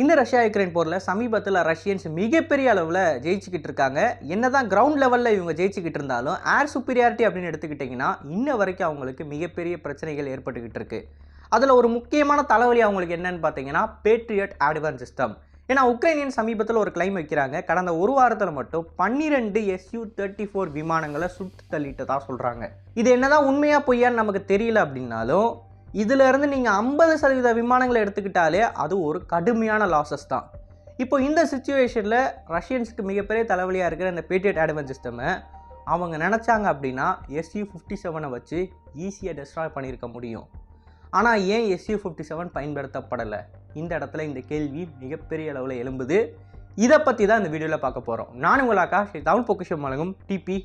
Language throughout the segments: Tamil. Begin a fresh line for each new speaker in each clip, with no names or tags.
இந்த ரஷ்யா யுக்ரைன் போரில் சமீபத்தில் ரஷ்யன்ஸ் மிகப்பெரிய அளவில் ஜெயிச்சுக்கிட்டு இருக்காங்க. என்னதான் கிரவுண்ட் லெவலில் இவங்க ஜெயிச்சுக்கிட்டு இருந்தாலும் ஏர் சுப்பீரியாரிட்டி அப்படின்னு எடுத்துக்கிட்டிங்கன்னா இன்ன வரைக்கும் அவங்களுக்கு மிகப்பெரிய பிரச்சனைகள் ஏற்பட்டுக்கிட்டு இருக்கு. அதில் ஒரு முக்கியமான தலைவலி அவங்களுக்கு என்னன்னு பார்த்தீங்கன்னா பேட்ரியட் ஆட்வான்ஸ் சிஸ்டம் ஏன்னா உக்ரைனியன் சமீபத்தில் ஒரு கிளைம் வைக்கிறாங்க. கடந்த ஒரு வாரத்தில் மட்டும் பன்னிரெண்டு எஸ்யூ தேர்ட்டி ஃபோர் விமானங்களை சுட்டு தான் சொல்கிறாங்க இது என்னதான் உண்மையாக பொய்யான்னு நமக்கு தெரியல அப்படின்னாலும் இதிலிருந்து நீங்கள் ஐம்பது சதவீத விமானங்களை எடுத்துக்கிட்டாலே அது ஒரு கடுமையான லாசஸ் தான். இப்போ இந்த சுச்சுவேஷனில் ரஷ்யன்ஸுக்கு மிகப்பெரிய தலைவலியாக இருக்கிற இந்த பேட்ரியட் அட்வென்ஸ் சிஸ்டமை அவங்க நினச்சாங்க அப்படின்னா எஸ்யூ ஃபிஃப்டி செவனை வச்சு ஈஸியாக டெஸ்ட்ராய் பண்ணியிருக்க முடியும். ஆனால் ஏன் எஸ்யூ ஃபிஃப்டி செவன் பயன்படுத்தப்படலை? இந்த இடத்துல இந்த கேள்வி மிகப்பெரிய அளவில் எழும்புது. இதை பற்றி தான் இந்த வீடியோவில் பார்க்க போகிறோம் நான் உங்கள் ஆகாஷ் தமிழ் பொக்கிஷம் வழங்கும் டிபி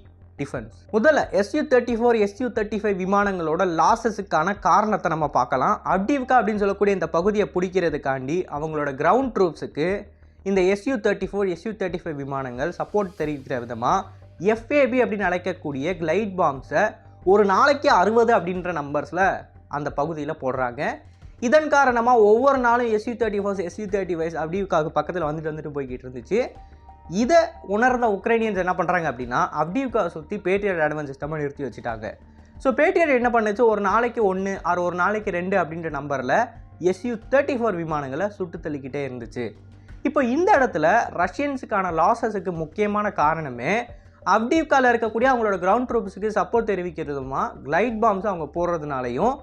டிஃபென்ஸ் முதல்ல SU thirty four SU thirty five விமானங்களோட லாசஸுக்கான காரணத்தை நம்ம பார்க்கலாம். அப்டிவ்கா அப்படின்னு சொல்லக்கூடிய இந்த பகுதியை பிடிக்கிறதுக்காண்டி அவங்களோட கிரவுண்ட் ட்ரூப்ஸுக்கு இந்த SU thirty four SU thirty five விமானங்கள் சப்போர்ட் தெரிவிக்கிற விதமாக எஃப்ஏபி அப்படின்னு அழைக்கக்கூடிய கிளைட் பாம்ஸை ஒரு நாளைக்கு அறுபது அப்படின்ற நம்பர்ஸில் அந்த பகுதியில் போடுறாங்க. இதன் காரணமாக ஒவ்வொரு நாளும் SU thirty fours SU thirty five அப்படிக்காக பக்கத்தில் வந்துட்டு வந்துட்டு போய்கிட்டு இருந்துச்சு. இதை உணர்ந்த உக்ரைனியன்ஸ் என்ன பண்ணுறாங்க அப்படின்னா அப்டிவ்காவை சுற்றி பேட்டியர் அட்வான்ஸ் சிஸ்டமாக நிறுத்தி வச்சுட்டாங்க. ஸோ பேட்ரியட் என்ன பண்ணுச்சு? ஒரு நாளைக்கு ஒன்று ஆறு ஒரு நாளைக்கு ரெண்டு அப்படின்ற நம்பரில் எஸ்யூ தேர்ட்டி ஃபோர் விமானங்களை சுட்டு தள்ளிக்கிட்டே இருந்துச்சு. இப்போ இந்த இடத்துல ரஷ்யன்ஸுக்கான லாசஸுக்கு முக்கியமான காரணமே அப்டிவ்காவில் இருக்கக்கூடிய அவங்களோட கிரவுண்ட் ட்ரூப்ஸுக்கு சப்போர்ட் தெரிவிக்கிறதுமா கிளைட் பாம்ஸ் அவங்க போடுறதுனாலையும்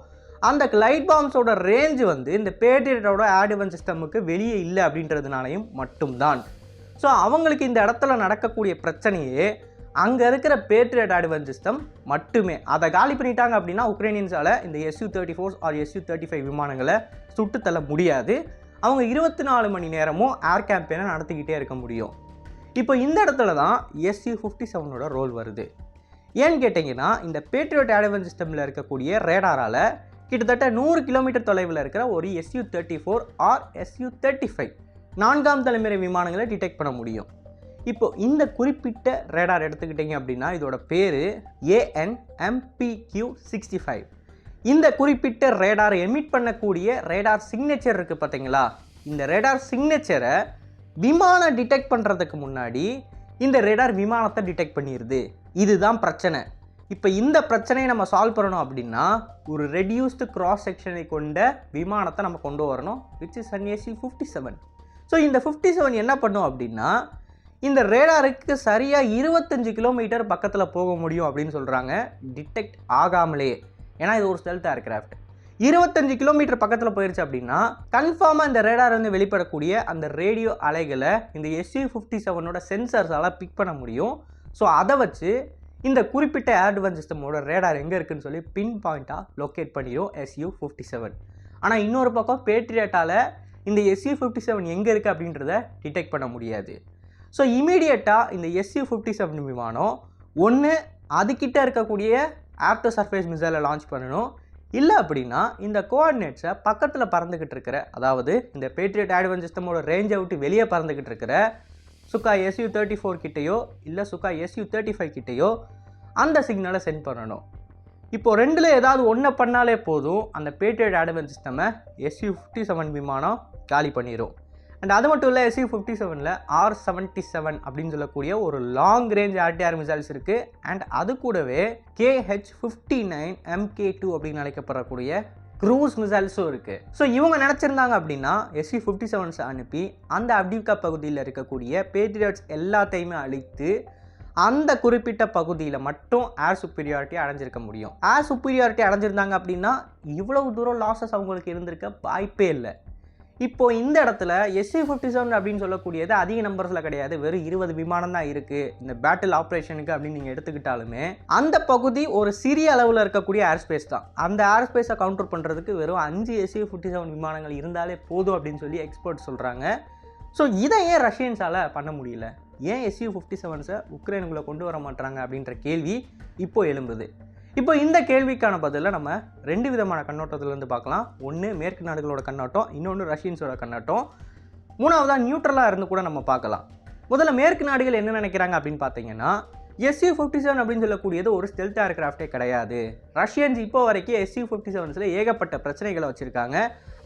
அந்த கிளைட் பாம்ஸோட ரேஞ்ச் வந்து இந்த பேட்ரியட்டோட ஆடிவன் சிஸ்டமுக்கு வெளியே இல்லை அப்படின்றதுனாலையும் மட்டும்தான். ஸோ அவங்களுக்கு இந்த இடத்துல நடக்கக்கூடிய பிரச்சனையே அங்கே இருக்கிற பேட்ரியட் ஆடிவன் சிஸ்டம் மட்டுமே. அதை காலி பண்ணிட்டாங்க அப்படின்னா உக்ரைனியன்ஸால் இந்த SU thirty four or SU thirty five விமானங்களை சுட்டு தள்ள முடியாது. அவங்க இருபத்தி நாலு மணி நேரமும் ஏர் கேம்பெயினை நடத்திக்கிட்டே இருக்க முடியும். இப்போ இந்த இடத்துல தான் எஸ்யூ ஃபிஃப்டி செவனோட ரோல் வருது. ஏன்னு கேட்டிங்கன்னா இந்த பேட்ரியட் ஆடிவன் சிஸ்டமில் இருக்கக்கூடிய ரேடாரால் கிட்டத்தட்ட நூறு கிலோமீட்டர் தொலைவில் இருக்கிற ஒரு SU thirty four or SU thirty five நான்காம் தலைமுறை விமானங்களை டிடெக்ட் பண்ண முடியும். இப்போ இந்த குறிப்பிட்ட ரேடார் எடுத்துக்கிட்டிங்க அப்படின்னா இதோட பேர் ஏஎன் எம்பிக்யூ சிக்ஸ்டி ஃபைவ் இந்த குறிப்பிட்ட ரேடார் எமிட் பண்ணக்கூடிய ரேடார் சிக்னேச்சர் இருக்குது பார்த்தீங்களா? இந்த ரேடார் சிக்னேச்சரை விமானம் டிடெக்ட் பண்ணுறதுக்கு முன்னாடி இந்த ரேடார் விமானத்தை டிடெக்ட் பண்ணிடுது இதுதான் பிரச்சனை. இப்போ இந்த பிரச்சனையை நம்ம சால்வ் பண்ணணும் அப்படின்னா ஒரு ரெடியூஸ்டு கிராஸ் செக்ஷனை கொண்ட விமானத்தை நம்ம கொண்டு வரணும் which is NAC fifty seven so இந்த ஃபிஃப்டி செவன் என்ன பண்ணும் அப்படின்னா இந்த ரேடாருக்கு சரியாக இருபத்தஞ்சு கிலோமீட்டர் பக்கத்தில் போக முடியும் அப்படின்னு சொல்கிறாங்க டிடெக்ட் ஆகாமலே. ஏன்னா இது ஒரு ஸ்டெல்த் ஏர்கிராஃப்ட் இருபத்தஞ்சு கிலோமீட்டர் பக்கத்தில் போயிருச்சு அப்படின்னா கன்ஃபார்மாக இந்த ரேடார் வந்து வெளிப்படக்கூடிய அந்த ரேடியோ அலைகளை இந்த எஸ்யூ ஃபிஃப்டி செவனோட சென்சர்ஸால் பிக் பண்ண முடியும். ஸோ அதை வச்சு இந்த குறிப்பிட்ட ஏர்டுவன் சிஸ்டமோட ரேடார் எங்கே இருக்குதுன்னு சொல்லி பின் பாயிண்ட்டாக லொக்கேட் பண்ணிடும் எஸ்யூ ஃபிஃப்டி செவன் ஆனால் இன்னொரு பக்கம் பேட்ரியட்டால் இந்த எஸ்யூ ஃபிஃப்டி செவன் எங்கே இருக்குது அப்படின்றத டிடெக்ட் பண்ண முடியாது. ஸோ இமீடியட்டாக இந்த எஸ்யூ ஃபிஃப்டி செவன் விமானம் ஒன்று அதுக்கிட்ட இருக்கக்கூடிய ஆப்டர் சர்ஃபேஸ் மிசைலை லான்ச் பண்ணணும். இல்லை அப்படின்னா இந்த கோஆர்டினேட்ஸை பக்கத்தில் பறந்துக்கிட்டு இருக்கிற அதாவது இந்த பேட்ரியட் ஆட்வன் சிஸ்டமோட ரேஞ்சை விட்டு வெளியே பறந்துக்கிட்டு இருக்கிற சுக்கா எஸ்யூ தேர்ட்டி ஃபோர் கிட்டேயோ இல்லை சுக்கா எஸ்யூ தேர்ட்டி ஃபைவ் கிட்டேயோ அந்த சிக்னலை சென்ட் பண்ணணும். இப்போது ரெண்டில் ஏதாவது ஒன்றை பண்ணாலே போதும். அந்த பேட்ரியட் ஆடவன் சிஸ்டமை எஸ்யூ ஃபிஃப்டி செவன் விமானம் காலி பண்ணிடும் அண்ட் அது மட்டும் இல்லை எஸ்யூ ஃபிஃப்டி செவனில் ஆர் செவன்ட்டி செவன் அப்படின்னு சொல்லக்கூடிய ஒரு லாங் ரேஞ்ச் ஆர்டிஆர் மிசைல்ஸ் இருக்குது அண்ட் அது கூடவே KH fifty nine MK two அப்படின்னு அழைக்கப்படக்கூடிய க்ரூஸ் மிசைல்ஸும் இருக்குது ஸோ இவங்க நினச்சிருந்தாங்க அப்படின்னா எஸ்சி ஃபிஃப்டி செவன்ஸ் அனுப்பி அந்த அப்டிகா பகுதியில் இருக்கக்கூடிய பேட்ரியட்ஸ் எல்லாத்தையுமே அழித்து அந்த குறிப்பிட்ட பகுதியில் மட்டும் ஏர் சுப்பீரியாரிட்டி அடைஞ்சிருக்க முடியும். ஏர் சுப்பீரியாரிட்டி அடைஞ்சிருந்தாங்க அப்படின்னா இவ்வளவு தூரம் லாசஸ் அவங்களுக்கு இருந்திருக்க வாய்ப்பே இல்லை. இப்போ இந்த இடத்துல எஸ்சி ஃபிஃப்டி செவன் அப்படின்னு சொல்லக்கூடியது அதிக நம்பர்ஸில் கிடையாது. வெறும் இருபது விமானம் தான் இருக்குது இந்த பேட்டில் ஆப்ரேஷனுக்கு அப்படின்னு நீங்கள் எடுத்துக்கிட்டாலுமே அந்த பகுதி ஒரு சிறிய அளவில் இருக்கக்கூடிய ஏர் ஸ்பேஸ் தான். அந்த ஏர் ஸ்பேஸை கவுண்டர் பண்ணுறதுக்கு வெறும் அஞ்சு எஸ்சி ஃபிஃப்டி செவன் விமானங்கள் இருந்தாலே போதும் அப்படின்னு சொல்லி எக்ஸ்பர்ட் சொல்கிறாங்க ஸோ இதை ஏன் ரஷ்யன்ஸால் பண்ண முடியல? ஏன் எஸ்யூ ஃபிஃப்டி செவன்ஸை உக்ரைனுக்குள்ளே கொண்டு வர மாட்டாங்க அப்படின்ற கேள்வி இப்போ எழும்புது. இப்போ இந்த கேள்விக்கான பதிலை நம்ம ரெண்டு விதமான கண்ணோட்டத்திலேருந்து பார்க்கலாம். ஒன்று மேற்கு நாடுகளோட கண்ணோட்டம் இன்னொன்று ரஷ்யன்ஸோட கண்ணோட்டம். மூணாவதாக நியூட்ரலாக இருந்து கூட நம்ம பார்க்கலாம். முதல்ல மேற்கு நாடுகள் என்ன நினைக்கிறாங்க அப்படின்னு பார்த்தீங்கன்னா எஸ்யூ ஃபிஃப்டி செவன் அப்படின்னு சொல்லக்கூடியது ஒரு ஸ்டெல்த் ஏர்கிராஃப்டே கிடையாது. ரஷ்யன்ஸ் இப்போ வரைக்கும் எஸ்யூ ஃபிஃப்டி செவன்ஸில் ஏகப்பட்ட பிரச்சனைகளை வச்சுருக்காங்க.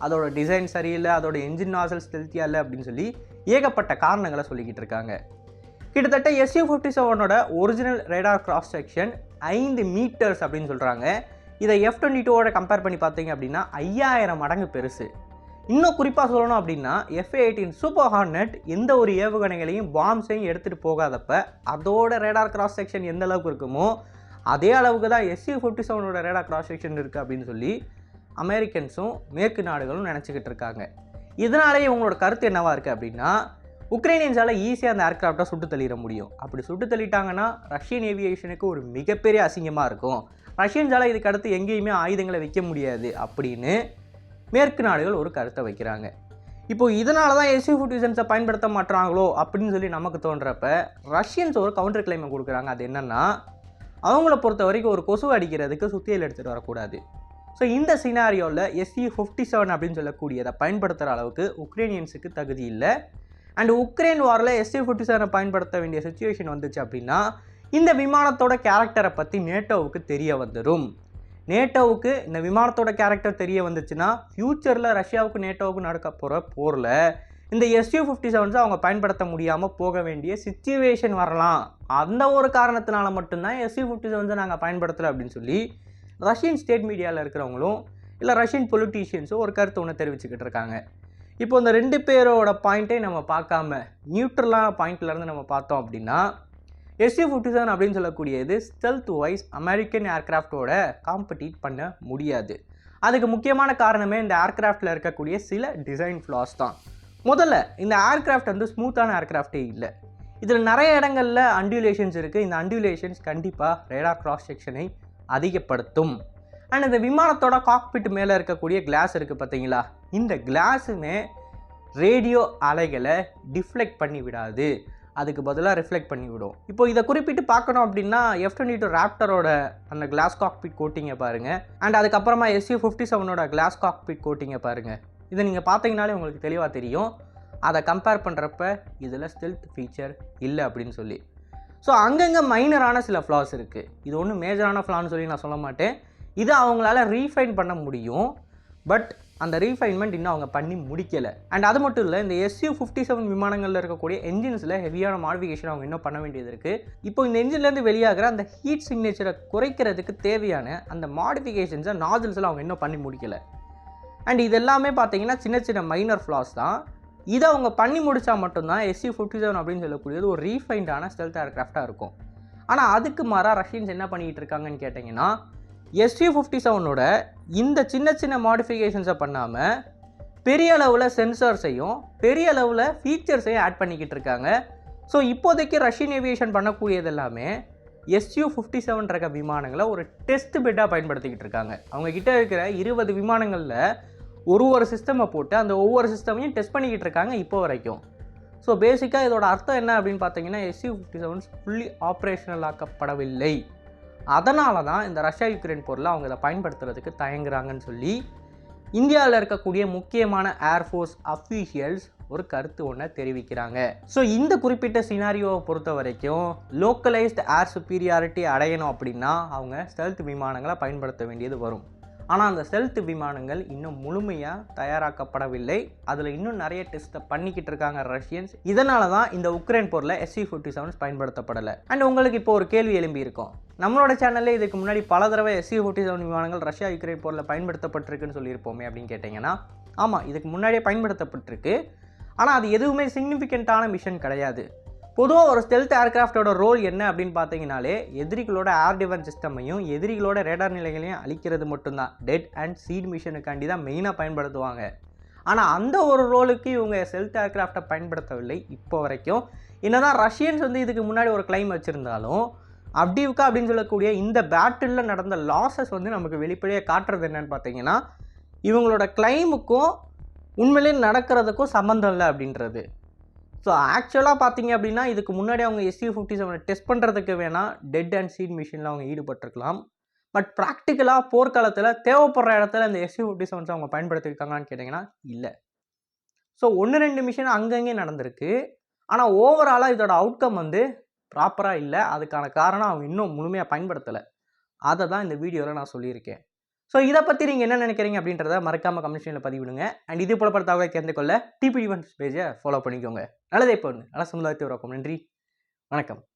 அதோட டிசைன் சரியில்லை அதோட என்ஜின் நாசல் ஸ்டெல்த்தியாக இல்லை அப்படின்னு சொல்லி ஏகப்பட்ட காரணங்களை சொல்லிக்கிட்டு இருக்காங்க. கிட்டத்தட்ட எஸ்யூ ஃபிஃப்டி செவனோட ஒரிஜினல் ரேடார் கிராஸ் செக்ஷன் ஐந்து மீட்டர்ஸ் அப்படின்னு சொல்கிறாங்க இதை எஃப் டுவெண்ட்டி டூவோட கம்பேர் பண்ணி பார்த்தீங்க அப்படின்னா ஐயாயிரம் மடங்கு பெருசு. இன்னும் குறிப்பாக சொல்லணும் அப்படின்னா எஃப்ஏ எயிட்டீன் சூப்பர் ஹார்னட் எந்த ஒரு ஏவுகணைகளையும் பாம்ஸையும் எடுத்துகிட்டு போகாதப்ப அதோட ரேடார் கிராஸ் செக்ஷன் எந்த அளவுக்கு இருக்குமோ அதே அளவுக்கு தான் எஸ்யூ ஃபிஃப்டி செவனோட ரேடார் கிராஸ் செக்ஷன் இருக்குது அப்படின்னு சொல்லி அமெரிக்கன்ஸும் மேற்கு நாடுகளும் நினச்சிக்கிட்டு இருக்காங்க. இதனாலேயே இவங்களோட கருத்து என்னவாக இருக்குது அப்படின்னா உக்ரைனியன்ஸால் ஈஸியாக அந்த ஏர்க்ராஃப்டை சுட்டு தள்ளிட முடியும். அப்படி சுட்டு தள்ளிட்டாங்கன்னா ரஷ்யன் ஏவியேஷனுக்கு ஒரு மிகப்பெரிய அசிங்கமாக இருக்கும். ரஷ்யன்ஸால் இதுக்கு அடுத்து எங்கேயுமே ஆயுதங்களை வைக்க முடியாது அப்படின்னு மேற்கு நாடுகள் ஒரு கருத்தை வைக்கிறாங்க. இப்போ இதனால தான் எஸ்யூ ஃபுட்டிசன்ஸை பயன்படுத்த மாட்டாங்களோ அப்படின்னு சொல்லி நமக்கு தோன்றப்ப ரஷ்யன்ஸ் ஒரு கவுண்டர் கிளைமை கொடுக்குறாங்க. அது என்னென்னா அவங்கள பொறுத்த வரைக்கும் ஒரு கொசு அடிக்கிறதுக்கு சுத்தியல் எடுத்துகிட்டு வரக்கூடாது. ஸோ இந்த சினாரியோவில் எஸ்சி ஃபிஃப்டி செவன் அப்படின்னு சொல்லக்கூடியதை பயன்படுத்துகிற அளவுக்கு உக்ரைனியன்ஸுக்கு தகுதி இல்லை. அண்ட் உக்ரைன் வாரில் எஸ்சி ஃபிஃப்டி செவனை பயன்படுத்த வேண்டிய சுச்சுவேஷன் வந்துச்சு அப்படின்னா இந்த விமானத்தோட கேரக்டரை பற்றி நேட்டோவுக்கு தெரிய வந்துடும் நேட்டோவுக்கு இந்த விமானத்தோட கேரக்டர் தெரிய வந்துச்சுன்னா ஃப்யூச்சரில் ரஷ்யாவுக்கு நேட்டோவுக்கு நடக்க போகிற போரில் இந்த எஸ்யூ ஃபிஃப்டி செவன்ஸை அவங்க பயன்படுத்த முடியாமல் போக வேண்டிய சுச்சுவேஷன் வரலாம். அந்த ஒரு காரணத்தினால மட்டும்தான் எஸ்யூ ஃபிஃப்டி செவன்ஸை நாங்கள் பயன்படுத்தலை அப்படின்னு சொல்லி ரஷ்யன் ஸ்டேட் மீடியாவில் இருக்கிறவங்களும் இல்லை ரஷ்யன் பொலிட்டீஷியன்ஸும் ஒரு கருத்து ஒன்று தெரிவிச்சுக்கிட்டு இருக்காங்க. இப்போ இந்த ரெண்டு பேரோட பாயிண்ட்டே நம்ம பார்க்காம நியூட்ரலான பாயிண்ட்லேருந்து நம்ம பார்த்தோம் அப்படின்னா எஸ்யூ ஃபிஃப்டி செவன் அப்படின்னு சொல்லக்கூடியது ஸ்டெல்த் வைஸ் அமெரிக்கன் ஏர்க்ராஃப்டோட காம்படிட் பண்ண முடியாது. அதுக்கு முக்கியமான காரணமே இந்த ஏர்க்ராஃப்டில் இருக்கக்கூடிய சில டிசைன் ஃப்ளாஸ் தான். முதல்ல இந்த ஏர்க்ராஃப்ட் வந்து ஸ்மூத்தான ஏர்க்ராஃப்டே இல்லை. இதில் நிறைய இடங்களில் அண்டியூலேஷன்ஸ் இருக்குது இந்த அண்டியூலேஷன்ஸ் கண்டிப்பாக ரேடார் கிராஸ் செக்ஷனை அதிகப்படுத்தும். அண்ட் இந்த விமானத்தோட காக்பிட் மேலே இருக்கக்கூடிய கிளாஸ் இருக்குது பார்த்தீங்களா? இந்த கிளாஸுமே ரேடியோ அலைகளை டிஃப்ளெக்ட் பண்ணி விடாது. அதுக்கு பதிலாக ரிஃப்ளெக்ட் பண்ணி விடும். இப்போ இதை குறிப்பிட்டு பார்க்கணும் அப்படின்னா எஃப் டுவெண்ட்டி டூ ராப்டரோட அந்த கிளாஸ் காக்பிட் கோட்டிங்கை பாருங்கள் அண்ட் அதுக்கப்புறமா எஸ்யூ ஃபிஃப்டி செவனோட கிளாஸ் காக்பிட் கோட்டிங்கை பாருங்கள் இதை நீங்கள் பார்த்தீங்கனாலே உங்களுக்கு தெளிவாக தெரியும். அதை கம்பேர் பண்ணுறப்ப இதில் ஸ்டெல்த் ஃபீச்சர் இல்லை அப்படின்னு சொல்லி. ஸோ அங்கங்கே மைனரான சில ஃப்ளாஸ் இருக்குது இது ஒன்றும் மேஜரான ஃப்ளான்னு சொல்லி நான் சொல்ல மாட்டேன். இதை அவங்களால ரீஃபைன் பண்ண முடியும். பட் அந்த ரீஃபைன்மெண்ட் இன்னும் அவங்க பண்ணி முடிக்கலை. அண்ட் அது மட்டும் இல்லை இந்த எஸ்யூ ஃபிஃப்டி செவன் விமானங்களில் இருக்கக்கூடிய என்ஜின்ஸில் ஹெவியான மாடிஃபிகேஷன் அவங்க இன்னும் பண்ண வேண்டியது இருக்குது இப்போ இந்த என்ஜின்லேருந்து வெளியாகிற அந்த ஹீட் சிக்னேச்சரை குறைக்கிறதுக்கு தேவையான அந்த மாடிஃபிகேஷன்ஸை நாஜல்ஸில் அவங்க இன்னும் பண்ணி முடிக்கலை. அண்ட் இது எல்லாமே பார்த்தீங்கன்னா சின்ன சின்ன மைனர் ஃப்ளாஸ் தான். இதை அவங்க பண்ணி முடித்தா மட்டும்தான் எஸ்சி ஃபிஃப்டி செவன் அப்படின்னு சொல்லக்கூடியது ஒரு ரீஃபைண்டான ஸ்டெல்த் ஏர்க்ராஃப்டாக இருக்கும். ஆனால் அதுக்கு மாறாக ரஷ்யன்ஸ் என்ன பண்ணிகிட்டு இருக்காங்கன்னு கேட்டிங்கன்னா எஸ்யூ ஃபிஃப்டி செவனோட இந்த சின்ன சின்ன மாடிஃபிகேஷன்ஸை பண்ணாமல் பெரிய அளவில் சென்சார்ஸையும் பெரிய அளவில் ஃபீச்சர்ஸையும் ஆட் பண்ணிக்கிட்டு இருக்காங்க. ஸோ இப்போதைக்கு ரஷ்யன் ஏவியேஷன் பண்ணக்கூடியது எல்லாமே எஸ்யூ ஃபிஃப்டி செவன் ரக விமானங்களை ஒரு டெஸ்ட் பெட்டாக பயன்படுத்திக்கிட்டு இருக்காங்க. அவங்க கிட்ட இருக்கிற இருபது விமானங்களில் ஒரு ஒரு சிஸ்டமை போட்டு அந்த ஒவ்வொரு சிஸ்டமையும் டெஸ்ட் பண்ணிக்கிட்டு இருக்காங்க இப்போ வரைக்கும். ஸோ பேசிக்காக இதோட அர்த்தம் என்ன அப்படின்னு பார்த்தீங்கன்னா SU fifty sevens fully operational ஆக்கப்படவில்லை. அதனால தான் இந்த ரஷ்யா யுக்ரைன் பொருளை அவங்க இதை பயன்படுத்துறதுக்கு தயங்குறாங்கன்னு சொல்லி இந்தியாவில் இருக்கக்கூடிய முக்கியமான ஏர்ஃபோர்ஸ் அஃபீஷியல்ஸ் ஒரு கருத்து ஒன்றை தெரிவிக்கிறாங்க. ஸோ இந்த குறிப்பிட்ட சினாரியோவை பொறுத்த வரைக்கும் லோக்கலைஸ்டு ஏர் சுப்பீரியாரிட்டி அடையணும் அப்படின்னா அவங்க ஸ்டெல்த் விமானங்களை பயன்படுத்த வேண்டியது வரும். ஆனால் அந்த செல்த் விமானங்கள் இன்னும் முழுமையாக தயாராக்கப்படவில்லை. அதில் இன்னும் நிறைய டெஸ்ட்டை பண்ணிக்கிட்டு இருக்காங்க ரஷ்யன்ஸ். இதனால தான் இந்த உக்ரைன் போரில் எஸ்சி ஃபிஃப்டி செவன்ஸ் பயன்படுத்தப்படலை. அண்ட் உங்களுக்கு இப்போ ஒரு கேள்வி எழும்பி இருக்கும். நம்மளோட சேனலில் இதுக்கு முன்னாடி பல தடவை எஸ்சி ஃபிஃப்டி செவன் விமானங்கள் ரஷ்யா யுக்ரைன் போரில் பயன்படுத்தப்பட்டிருக்குன்னு சொல்லியிருப்போமே அப்படின்னு கேட்டிங்கன்னா ஆமாம் இதுக்கு முன்னாடியே பயன்படுத்தப்பட்டிருக்கு. ஆனால் அது எதுவுமே சிக்னிஃபிகண்ட்டான மிஷன் கிடையாது. பொதுவாக ஒரு ஸ்டெல்த் ஏர்க்ராஃப்டோட ரோல் என்ன அப்படின்னு பார்த்தீங்கனாலே எதிரிகளோட ஏர் டிஃபென்ஸ் சிஸ்டமையும் எதிரிகளோட ரேடார் நிலைகளையும் அழிக்கிறது மட்டும்தான். டெட் அண்ட் சீட் மிஷனுக்காண்டி தான் மெயினாக பயன்படுத்துவாங்க. ஆனால் அந்த ஒரு ரோலுக்கு இவங்க ஸ்டெல்த் ஏர்க்ராஃப்டை பயன்படுத்தவில்லை இப்போ வரைக்கும். என்னதான் ரஷ்யன்ஸ் வந்து இதுக்கு முன்னாடி ஒரு கிளைம் வச்சுருந்தாலும் அப்டிவ்கா அப்படின்னு சொல்லக்கூடிய இந்த பேட்டிலில் நடந்த லாஸஸ் வந்து நமக்கு வெளிப்படையாக காட்டுறது என்னன்னு பார்த்தீங்கன்னா இவங்களோட கிளைமுக்கும் உண்மையிலே நடக்கிறதுக்கும் சம்மந்தம் இல்லை அப்படின்றது. ஸோ ஆக்சுவலாக பார்த்தீங்க அப்படின்னா இதுக்கு முன்னாடி அவங்க எஸ்யூ ஃபிஃப்டி செவனை டெஸ்ட் பண்ணுறதுக்கு வேணால் டெட் அண்ட் சீட் மிஷினில் அவங்க ஈடுபட்டிருக்கலாம். பட் ப்ராக்டிக்கலாக போர்க்காலத்தில் தேவைப்படுற இடத்துல இந்த எஸ்யூ ஃபிஃப்டி செவன்ஸ் அவங்க பயன்படுத்தியிருக்காங்கன்னு கேட்டிங்கன்னா இல்லை. ஸோ ஒன்று ரெண்டு மிஷின் அங்கங்கே நடந்திருக்கு. ஆனால் ஓவராலாக இதோட அவுட்கம் வந்து ப்ராப்பராக இல்லை. அதுக்கான காரணம் அவங்க இன்னும் முழுமையாக பயன்படுத்தலை. அதை தான் இந்த வீடியோவில் நான் சொல்லியிருக்கேன். ஸோ இதை பற்றி நீங்கள் என்ன நினைக்கிறீங்க அப்படின்றத மறக்காமல் கமெண்ட்ஷனில் பதிவிடுங்க அண்ட் இதே போல பல தகவலை தெரிந்து கொள்ள டிபி ஒன் பேஜை ஃபாலோ பண்ணிக்கோங்க. நல்லதே போடுங்க நல்ல சமுதாயத்தை உருவாக்கும் நன்றி. வணக்கம்.